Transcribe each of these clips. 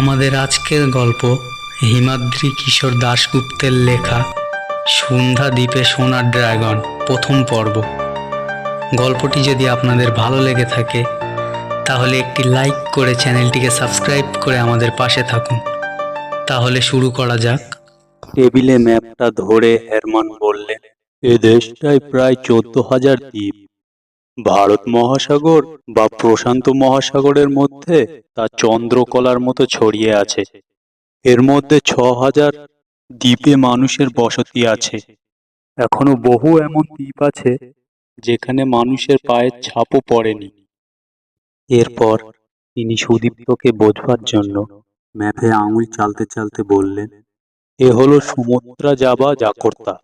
আমাদের আজকের গল্প হিমাদ্রি কিশোর দাশগুপ্তের লেখা সন্ধ্যা দ্বীপে সোনার ড্রাগন প্রথম পর্ব। গল্পটি যদি আপনাদের ভালো লেগে থাকে তাহলে একটি লাইক করে চ্যানেলটিকে সাবস্ক্রাইব করে আমাদের পাশে থাকুন। তাহলে শুরু করা যাক। টেবিলে ম্যাপটা ধরে হেরমান বললেন এ দেশটায় প্রায় চোদ্দ হাজার দ্বীপ। ভারত মহাসাগর বা প্রশান্ত মহাসাগরের মধ্যে তা চন্দ্রকলার মতো ছড়িয়ে আছে। এর মধ্যে ছ হাজার দ্বীপে মানুষের বসতি আছে। এখনও বহু এমন দ্বীপ আছে যেখানে মানুষের পায়ের ছাপও পড়েনি। এরপর তিনি সুদীপ্তকে বোঝবার জন্য ম্যাপে আঙুল চালতে চালতে বললেন, এ হলো সুমত্রা যাবা জাকর্তা।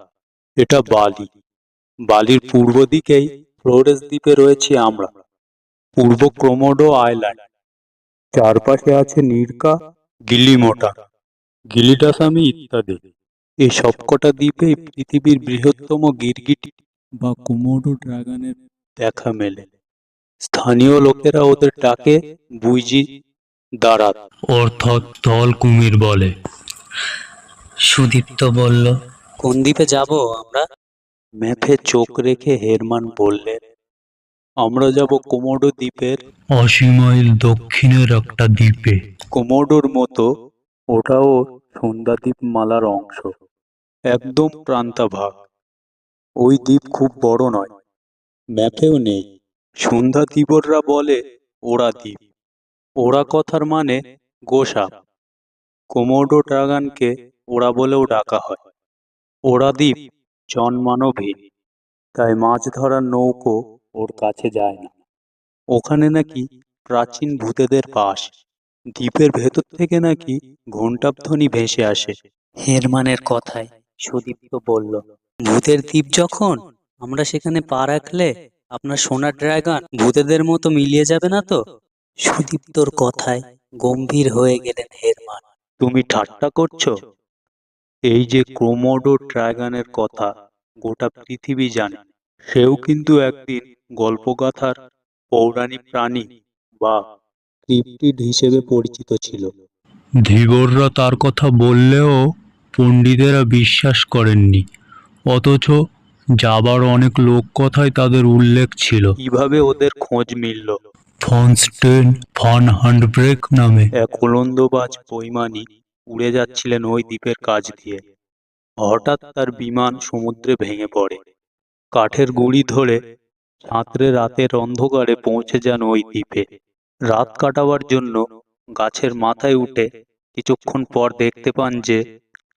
এটা বালি। বালির পূর্ব দিকেই ফ্লোরেস দ্বীপে রয়েছি আমরা। পূর্ব ক্রোমোডো আইল্যান্ড। চারপাশে আছে নিরকা গিলিমোটা গিলিডাসামি ইত্যাদি। এই সবকটা দ্বীপে পৃথিবীর বৃহত্তম গিরগিটি বা কোমোডো ড্রাগনের দেখা মেলে। স্থানীয় লোকেরা ওদের ডাকে বুইজি দাঁড়াত অর্থাৎ দল কুমির বলে। সুদীপ্ত বলল কোন দ্বীপে যাব আমরা? ম্যাপে চোখ রেখে হেরমান বললেন আমরা যাব কোমোডো দ্বীপের আশি মাইল দক্ষিণের একটা দ্বীপে। কোমোডোর মতো ওটাও সন্ধ্যাদ্বীপ মালার অংশ একদম প্রান্তাভাগ। ওই দ্বীপ খুব বড় নয় ম্যাপেও নেই। সন্ধ্যা দ্বীপররা বলে ওরা দ্বীপ। ওরা কথার মানে গোসাপ কোমোডো ড্রাগনকে ওরা বলেও ডাকা হয়। ওরা দ্বীপ। জন্মানবহীন। তাই মাছ ধরার নৌকো ওর কাছে যায় না। ওখানে নাকি প্রাচীন ভূতেদের বাস। দ্বীপের ভেতর থেকে নাকি ঘণ্টাধ্বনি ভেসে আসে। হেরমানের কথায় সুদীপ্ত বলল ভূতের দ্বীপ যখন আমরা সেখানে পা রাখলে আপনার সোনার ড্রাগন ভূতেদের মতো মিলিয়ে যাবে না তো? সুদীপ্তর কথায় গম্ভীর হয়ে গেলেন হেরমান। তুমি ঠাট্টা করছ? এই যে ক্রোমোডো ড্রাগনের কথা গোটা পৃথিবী জানে সেও কিন্তু একদিন গল্পগাথার পৌরাণিক প্রাণী বা ক্রিপ্টিড হিসেবে পরিচিত ছিল। ধীবররা তার কথা বললেও পণ্ডিতেরা বিশ্বাস করেননি অথচ যাবার অনেক লোক কথায় তাদের উল্লেখ ছিল। কীভাবে ওদের খোঁজ মিলল? ফনস্টেন ফান হ্যান্ডব্রেক নামে। এক উলন্দবাজ বৈমানিক উড়ে যাচ্ছিলেন ওই দ্বীপের কাজ দিয়ে। হঠাৎ তার বিমান সমুদ্রে ভেঙে পড়ে। কাঠের গুঁড়ি ধরে সাঁতরে রাতের অন্ধকারে পৌঁছে যান ওই দ্বীপে। রাত কাটাবার জন্য গাছের মাথায় উঠে কিছুক্ষণ পর দেখতে পান যে,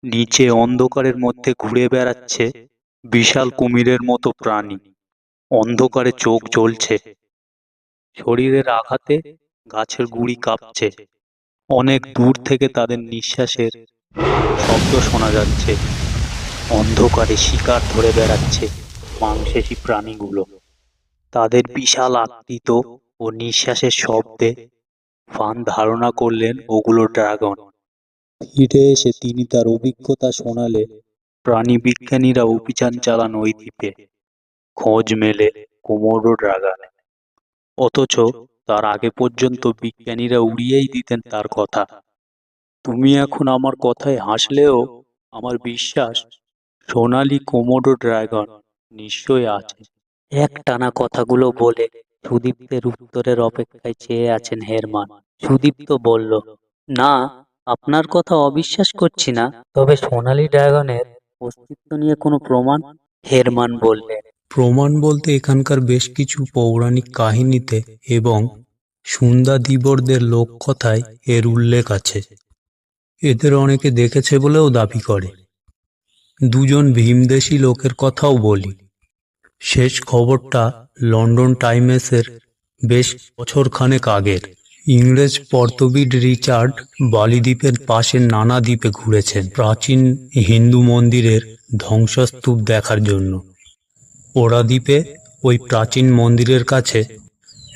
নিচে অন্ধকারের মধ্যে ঘুরে বেড়াচ্ছে বিশাল কুমিরের মতো প্রাণী। অন্ধকারে চোখ জ্বলছে। শরীরের আঘাতে গাছের গুঁড়ি কাঁপছে। অনেক দূর থেকে তাদের নিঃশ্বাসের শব্দ শোনা যাচ্ছে। অন্ধকারে শিকার ধরে বেড়াচ্ছে মাংসেশী প্রাণীগুলো। তাদের বিশাল আকৃত ও নিঃশ্বাসের শব্দে ফান ধারণা করলেন ওগুলো ড্রাগন। ফিরে এসে তিনি তার অভিজ্ঞতা শোনালে প্রাণী বিজ্ঞানীরা অভিযান চালান ওই দ্বীপে। খোঁজ মেলে কোমোডো ড্রাগন। অথচ তার আগে পর্যন্ত বিজ্ঞানীরা উড়িয়েই দিতেন তার কথা। তুমি এখন আমার কথায় হাসলেও আমার বিশ্বাস সোনালি কোমোডো ড্রাগন নিশ্চয় আছে। এক টানা কথাগুলো বলে সুদীপ্তের উত্তরের অপেক্ষায় চেয়ে আছেন হেরমান। সুদীপ্ত বলল, না, আপনার কথা অবিশ্বাস করছি না। তবে সোনালি ড্রাগনের অস্তিত্ব নিয়ে কোনো প্রমাণ? হেরমান বললেন প্রমাণ বলতে এখানকার বেশ কিছু পৌরাণিক কাহিনীতে এবং সুন্দা দিবরদের লোককথায় এর উল্লেখ আছে। এদের অনেকে দেখেছে বলেও দাবি করে। দুজন ভীমদেশী লোকের কথাও বলি। শেষ খবরটা লন্ডন টাইমসের বেশ বছরখানেক আগের। ইংরেজ পর্তবিড রিচার্ড বালিদ্বীপের পাশের নানা দ্বীপে ঘুরেছেন প্রাচীন হিন্দু মন্দিরের ধ্বংসস্তূপ দেখার জন্য। ওরা দ্বীপে ওই প্রাচীন মন্দিরের কাছে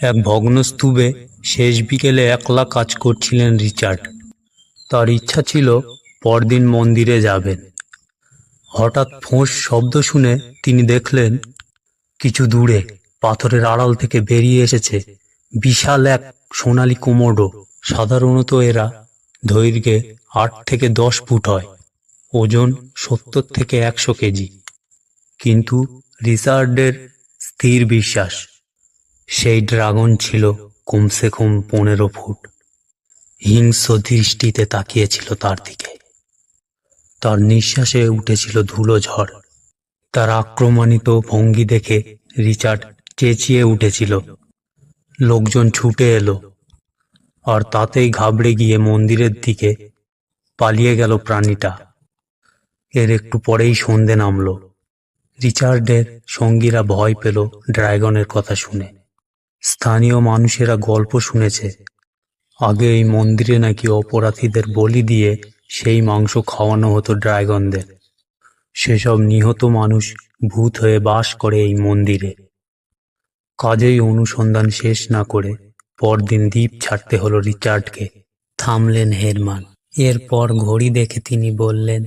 এক ভগ্নস্তূপে শেষ বিকেলে একলা কাজ করছিলেন রিচার্ড। তার ইচ্ছা ছিল পরদিন মন্দিরে যাবেন। হঠাৎ ফোঁস শব্দ শুনে তিনি দেখলেন, কিছু দূরে পাথরের আড়াল থেকে বেরিয়ে এসেছে বিশাল এক সোনালি কোমোডো সাধারণত এরা দৈর্ঘ্যে আট থেকে দশ ফুট হয়, ওজন সত্তর থেকে একশো কেজি। কিন্তু রিচার্ডের স্থির বিশ্বাস। সেই ড্রাগন ছিল কমসে কম পনেরো ফুট। হিংস্র দৃষ্টিতে তাকিয়েছিল তার দিকে। তার নিঃশ্বাসে উঠেছিল ধুলো ঝড়। তার আক্রমণিত ভঙ্গি দেখে রিচার্ড চেঁচিয়ে উঠেছিল। লোকজন ছুটে এলো, আর তাতেই ঘাবড়ে গিয়ে মন্দিরের দিকে পালিয়ে গেল প্রাণীটা। এর একটু পরেই সন্ধে নামলো। রিচার্ডের সঙ্গীরা ভয় পেল ড্রাগনের কথা শুনে। স্থানীয় মানুষেরা গল্প শুনেছে। আগে এই মন্দিরে নাকি অপরাধীদের বলি দিয়ে সেই মাংস খাওয়ানো হতো ড্রাগনদের। সেসব নিহত মানুষ ভূত হয়ে বাস করে এই মন্দিরে। কাজেই অনুসন্ধান শেষ না করে পরদিন দ্বীপ ছাড়তে হলো রিচার্ডকে। থামলেন হেরমান। এরপর ঘড়ি দেখে তিনি বললেন,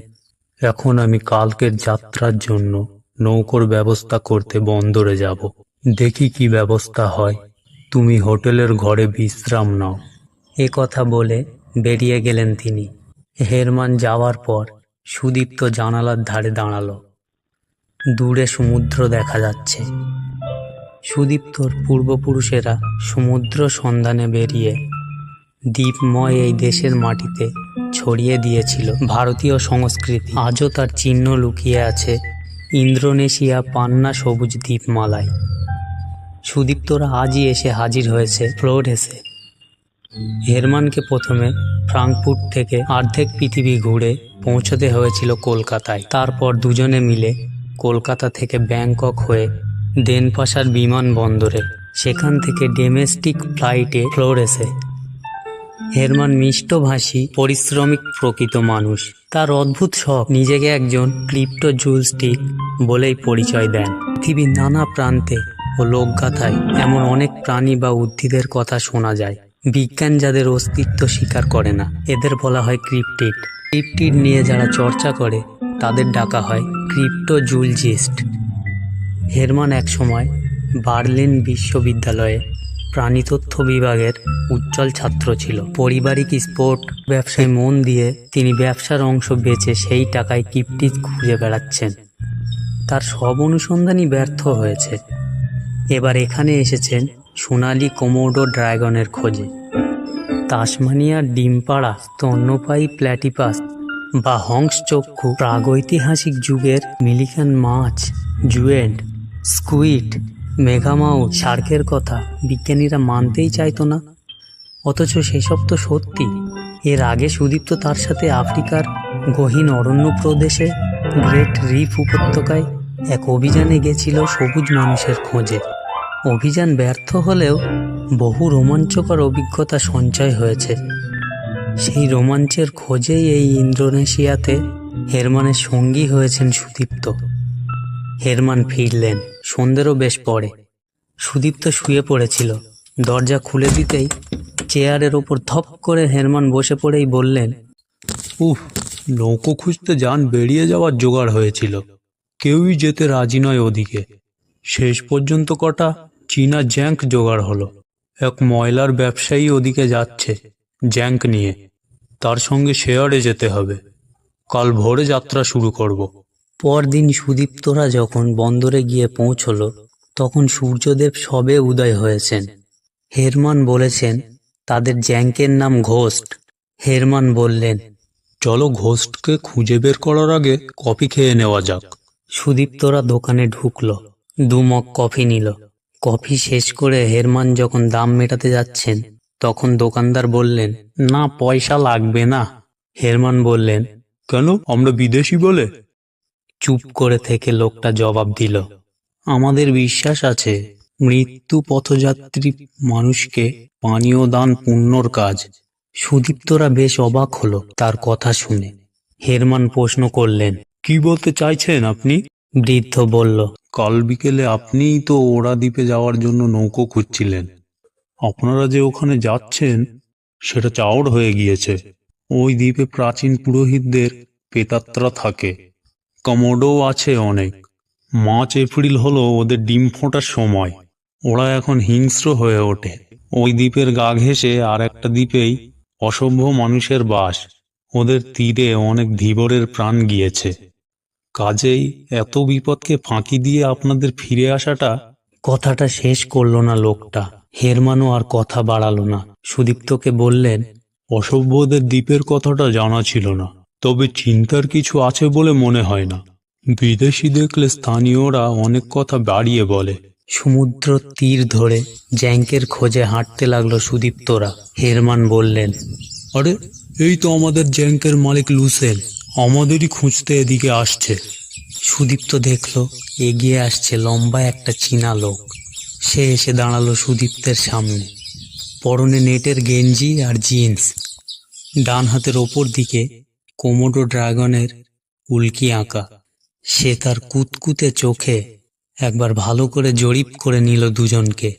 এখন আমি কালকের যাত্রার জন্য নৌকোর ব্যবস্থা করতে বন্দরে যাব। দেখি কি ব্যবস্থা হয়। তুমি হোটেলের ঘরে বিশ্রাম নাও। এ কথা বলে বেরিয়ে গেলেন তিনি। হেরমান যাওয়ার পর সুদীপ্ত জানালার ধারে দাঁড়াল। দূরে সমুদ্র দেখা যাচ্ছে। সুদীপ্তর পূর্বপুরুষেরা সমুদ্র সন্ধানে বেরিয়ে দ্বীপময় এই দেশের মাটিতে ছড়িয়ে দিয়েছিল ভারতীয় সংস্কৃতি। আজও তার চিহ্ন লুকিয়ে আছে ইন্দ্রোনেশিয়া পান্না সবুজ দ্বীপমালায়। সুদীপ্তরা আজই এসে হাজির হয়েছে ফ্লোরেসে হেরমানকে প্রথমে ফ্রাঙ্কফুট থেকে অর্ধেক পৃথিবী ঘুরে পৌঁছতে হয়েছিল কলকাতায়। তারপর দুজনে মিলে কলকাতা থেকে ব্যাংকক হয়ে দেনপাশার বিমানবন্দরে, সেখান থেকে ডোমেস্টিক ফ্লাইটে ফ্লোরেসে হেরমান মিষ্টভাষী, পরিশ্রমিক প্রকৃত মানুষ। তার অদ্ভুত শখ, নিজেকে একজন ক্রিপ্টো জুলস্টিক বলেই পরিচয় দেন। পৃথিবীর নানা প্রান্তে ও লোকগাথায় এমন অনেক প্রাণী বা উদ্ভিদের কথা শোনা যায়। বিজ্ঞান যাদের অস্তিত্ব স্বীকার করে না, এদের বলা হয় ক্রিপ্টিড। ক্রিপ্টিড নিয়ে যারা চর্চা করে, তাদের ডাকা হয় ক্রিপ্টো জুলজিস্ট। হেরমান একসময় বার্লিন বিশ্ববিদ্যালয়ে প্রাণিতত্ত্ব বিভাগের উজ্জ্বল ছাত্র ছিল। পারিবারিক স্পোর্ট ব্যবসায় মন দিয়ে তিনি ব্যবসার অংশ বেচে সেই টাকায় কিপটি খুঁজে বেড়াচ্ছেন। তার সব অনুসন্ধানই ব্যর্থ হয়েছে। এবার এখানে এসেছেন সোনালি কোমোডো ড্রাগনের খোঁজে। তাসমানিয়ার ডিমপাড়া স্তন্যপায়ী প্ল্যাটিপাস বা হংস চক্ষু প্রাগৈতিহাসিক যুগের মিলিকান মাছ, জুয়েন্ট স্কুইড মেঘামাউস শার্কের কথা বিজ্ঞানীরা মানতেই চাইতো না। অথচ সেসব তো সত্যি। এর আগে সুদীপ্ত তার সাথে আফ্রিকার গহীন অরণ্য প্রদেশে গ্রেট রিফ উপত্যকায় এক অভিযানে গেছিল সবুজ মানুষের খোঁজে। অভিযান ব্যর্থ হলেও বহু রোমাঞ্চকর অভিজ্ঞতা সঞ্চয় হয়েছে। সেই রোমাঞ্চের খোঁজেই এই ইন্দোনেশিয়াতে হেরমানের সঙ্গী হয়েছেন সুদীপ্ত। হেরমান ফিরলেন। সন্ধ্যেরও বেশ পরে। সুদীপ্ত শুয়ে পড়েছিল। দরজা খুলে দিতেই চেয়ারের ওপর ধপ করে হেরমান বসে পড়েই বললেন, উফ, নৌকো খুঁজতে যান বেরিয়ে যাওয়ার জোগাড় হয়েছিল। কেউই যেতে রাজি নয় ওদিকে। শেষ পর্যন্ত কটা চীনা জ্যাঙ্ক জোগাড় হলো। এক ময়লার ব্যবসায়ী ওদিকে যাচ্ছে জ্যাঙ্ক নিয়ে। তার সঙ্গে শেয়ারে যেতে হবে। কাল ভোরে যাত্রা শুরু করব। পরদিন সুদীপ্তরা যখন বন্দরে গিয়ে পৌঁছলো তখন সূর্যদেব সবে উদয় হয়েছেন। হেরমান বলেছেন তাদের জ্যাঙ্কের নাম ঘোস্ট হেরমান বললেন চলো ঘোস্টকে খুঁজে বের করার আগে কফি খেয়ে নেওয়া যাক। সুদীপ্তরা দোকানে ঢুকলো দুমগ কফি নিল। কফি শেষ করে হেরমান যখন দাম মেটাতে যাচ্ছেন তখন দোকানদার বললেন না পয়সা লাগবে না। হেরমান বললেন কেন? আমরা বিদেশি বলে? চুপ করে থেকে লোকটা জবাব দিল, আমাদের বিশ্বাস আছে, মৃত্যু পথযাত্রী মানুষকে পানীয় দান পুণ্যর কাজ। সুদীপ্তরা বেশ অবাক হলো তার কথা শুনে। হেরমান প্রশ্ন করলেন, কি বলতে চাইছেন আপনি? বৃদ্ধ বলল, কাল বিকেলে আপনিই তো ওরা দ্বীপে যাওয়ার জন্য নৌকো খুঁজছিলেন। আপনারা যে ওখানে যাচ্ছেন, সেটা চাওর হয়ে গিয়েছে। ওই দ্বীপে প্রাচীন পুরোহিতদের পেতাত্রা থাকে। কমোডো আছে অনেক। মার্চ, এপ্রিল হলো ওদের ডিম ফোটার সময়। ওরা এখন হিংস্র হয়ে ওঠে। ওই দ্বীপের গা ঘেঁষে আর একটা দ্বীপেই অসভ্য মানুষের বাস। ওদের তীরে অনেক ধীবরের প্রাণ গিয়েছে। কাজেই এত বিপদকে ফাঁকি দিয়ে আপনাদের ফিরে আসাটা কথাটা শেষ করল না লোকটা। হেরমানও আর কথা বাড়ালো না। সুদীপ্তকে বললেন, অসভ্যদের দ্বীপের কথাটা জানা ছিল না। তবে চিন্তার কিছু আছে বলে মনে হয় না। বিদেশি দেখলে স্থানীয়রা অনেক কথা বাড়িয়ে বলে। সমুদ্র তীর ধরে জ্যাঙ্কের খোঁজে হাঁটতে লাগল সুদীপ্তরা। হেরমান বললেন আরে এই তো আমাদের জ্যাঙ্কের মালিক লুসেন আমাদেরই খুঁজতে এদিকে আসছে। সুদীপ্ত দেখল এগিয়ে আসছে লম্বা একটা চীনা লোক। সে এসে দাঁড়াল সুদীপ্তের সামনে। পরনে নেটের গেঞ্জি আর জিন্স। ডান হাতের ওপর দিকে কোমোডো ড্রাগনের উল্কি আঁকা। সে তার কুতকুতে চোখে একবার ভালো করে জরিপ করে নিল দুজনকে।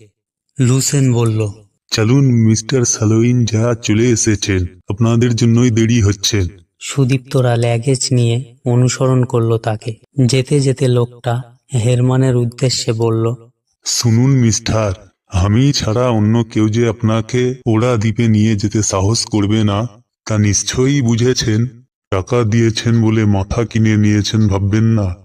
লুসেন বলল চলুন মিস্টার সালোইন যা চলে এসেছেন আপনাদের জন্যই দেরি হচ্ছে। সুদীপ্তরা ল্যাগেজ নিয়ে অনুসরণ করল তাকে। যেতে যেতে লোকটা হেরমানের উদ্দেশ্যে বলল শুনুন মিস্টার আমি ছাড়া অন্য কেউ যে আপনাকে ওড়া দ্বীপে নিয়ে যেতে সাহস করবে না তা নিশ্চয়ই বুঝেছেন। টাকা দিয়েছেন বলে মাথা কিনে নিয়েছেন ভাববেন না।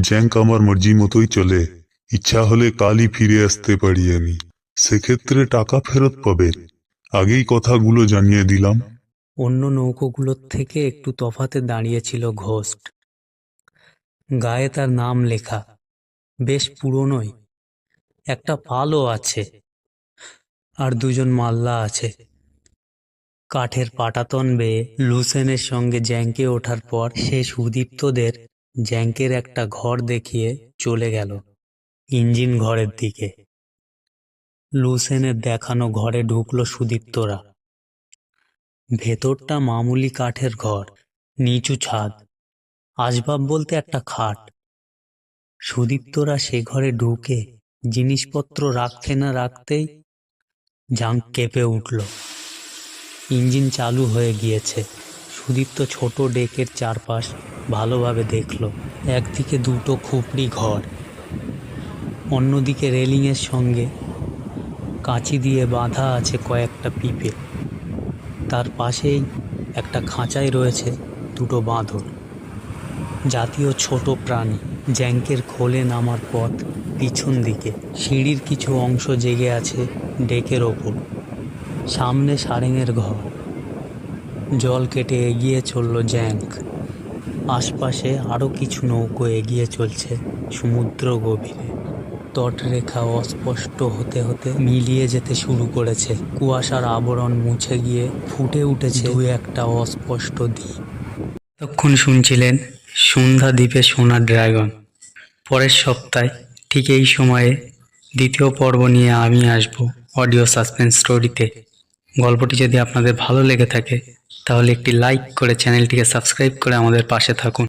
জ্যাঙ্ক আমার মর্জি মতোই চলে। ইচ্ছা হলে কালই ফিরে আসতে পারি আমি। সেক্ষেত্রে টাকা ফেরত পাবেন। আগেই কথাগুলো জানিয়ে দিলাম। অন্য নৌকোগুলোর থেকে একটু তফাতে দাঁড়িয়েছিল ঘোস্ট। গায়ে তার নাম লেখা। বেশ পুরনোই। একটা পালও আছে। আর দুজন মাল্লা আছে। কাঠের পাটাতন বেয়ে লুসেনের সঙ্গে জ্যাঙ্কে ওঠার পর সে সুদীপ্তদের জ্যাঙ্কের একটা ঘর দেখিয়ে চলে গেল ইঞ্জিন ঘরের দিকে। লুসেনের দেখানো ঘরে ঢুকলো সুদীপ্তরা। ভেতরটা মামুলি কাঠের ঘর, নিচু ছাদ, আসবাব বলতে একটা খাট। সুদীপ্তরা সে ঘরে ঢুকে জিনিসপত্র রাখতে না রাখতেই জাঙ্ক কেঁপে উঠল। ইঞ্জিন চালু হয়ে গিয়েছে। সুদীপ্ত ছোট ডেকের চারপাশ ভালোভাবে দেখল। একদিকে দুটো খুপড়ি ঘর, অন্যদিকে রেলিংয়ের সঙ্গে কাঁচি দিয়ে বাঁধা আছে কয়েকটা পিপে। তার পাশেই একটা খাঁচায় রয়েছে, দুটো বাঁধর। জাতীয় ছোট প্রাণী, জ্যাঙ্কের খোলে নামার পথ পিছন দিকে। সিঁড়ির কিছু অংশ জেগে আছে ডেকের ওপর। সামনে সারেঙের ঘর। জল কেটে এগিয়ে চলল জ্যাঙ্ক আশপাশে আরও কিছু নৌকো এগিয়ে চলছে সমুদ্র গভীরে। তটরেখা অস্পষ্ট হতে হতে মিলিয়ে যেতে শুরু করেছে। কুয়াশার আবরণ মুছে গিয়ে ফুটে উঠেছে দু একটা অস্পষ্ট দ্বীপ। তখন শুনছিলেন সন্ধ্যা দ্বীপে সোনা ড্রাগন। পরের সপ্তাহে ঠিক এই সময়ে দ্বিতীয় পর্ব নিয়ে আমি আসব অডিও সাসপেন্স স্টোরিতে। গল্পটি যদি আপনাদের ভালো লেগে থাকে, তাহলে একটি লাইক করে চ্যানেলটিকে সাবস্ক্রাইব করে আমাদের পাশে থাকুন।